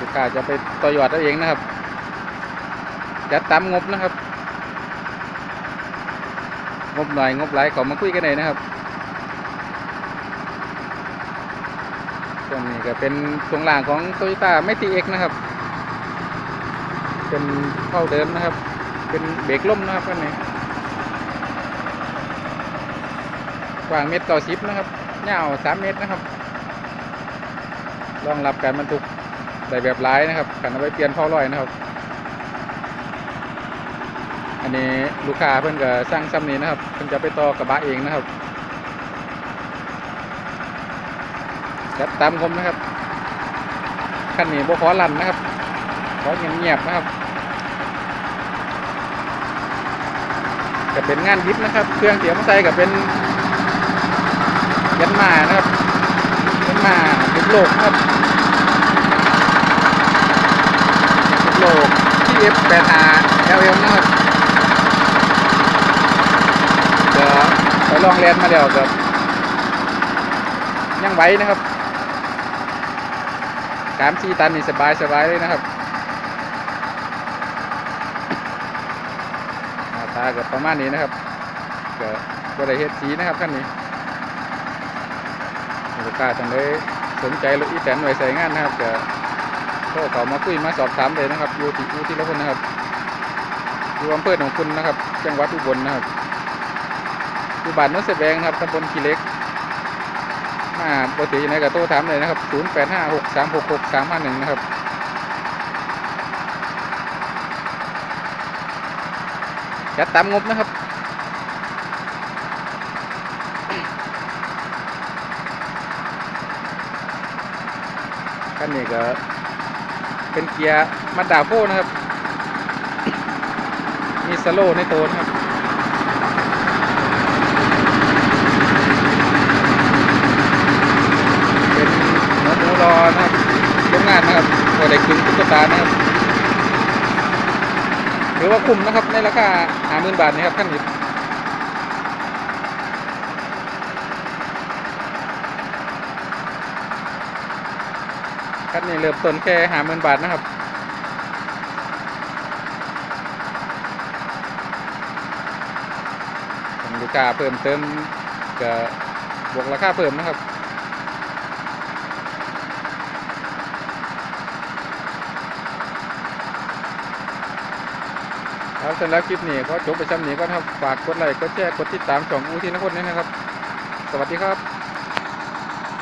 ลูกค้าจะไปต่อยอดเอาเองนะครับ จัดตามงบนะครับ งบหน่อยงบหลายขอมาคุยกันหน่อยนะครับตรงนี้ก็เป็นตรงล่างของ t o y ยต้าไม่ตีเอ็กนะครับ เป็นเข้าเดิมนะครับ เป็นเบรกล่มนะครับกันนี้กว้างเมตรเก้าสิบนะครับยาวสามเมตรนะครับรองรับการบรรทุก ได้แบบร้ายนะครับกันเอาไว้เปลี่ยนเผาลอยนะครับ อันนี้ลูกค้าเพื่อนก็สร้างซ้ำนี้นะครับเพื่อนจะไปต่อกระบะเองนะครับจัดตามคมนะครับคันนี้บ่ขอลันนะครับขอเงียบๆนะครับก็เป็นงานยิบนะครับ เครื่องเสียงใส่ก็เป็นยันมานะครับยันมาติดโลกนะครับ เ F8 L M เนิร์ดเดี๋ยวไปลองแลนมาแล้วครับยังไหวนะครับสามสี่ตันนี่สบายสบายเลยนะครับตาเกือประมาณนี้นะครับเกือบบริเฮตสีนะครับขั้นนี้ลูกค้าท่านใดสนใจรถอีแตนไว้ใส่งานนะครับเกือ ทรเขามาคุยมาสอบถามเลยนะครับอยู่ที่อูที่ละคนนะครับอยู่อำเภอหนองคุณนะครับ จังหวัดอุบลนะครับอยู่บ้านโน้นเสแบงครับตำบลขีเล็กมาปกติอยู่ไหนกับโต้ถามเลยนะครับ 0 8 5 6 3 6 6 3 5 1 นะครับจัดตามงบนะครับคันนี้ก็ เป็นเกียร์มาดาโฟนะครับ มีสโลว์ในตัวนะครับเป็นหัวหมูรอนะครับโรงงานนะครับหัวเด็กดึงตุ๊กตานะครับถือว่าคุ้มนะครับในราคาหาหมื่นบาทนี่ครับท่านนี้ คันนี้เริ่มต้นแค่หาหมื่นบาทนะครับผมลูกค้าเพิ่มเติมก็บวกราคาเพิ่มนะครับครับสำหรับคลิปนี้ก็จบไปซ้ำนี้ก็ครับ ฝากกดไลค์ กดแชร์ กดติดตามช่องอูที่นครนี้นะครับ สวัสดีครับ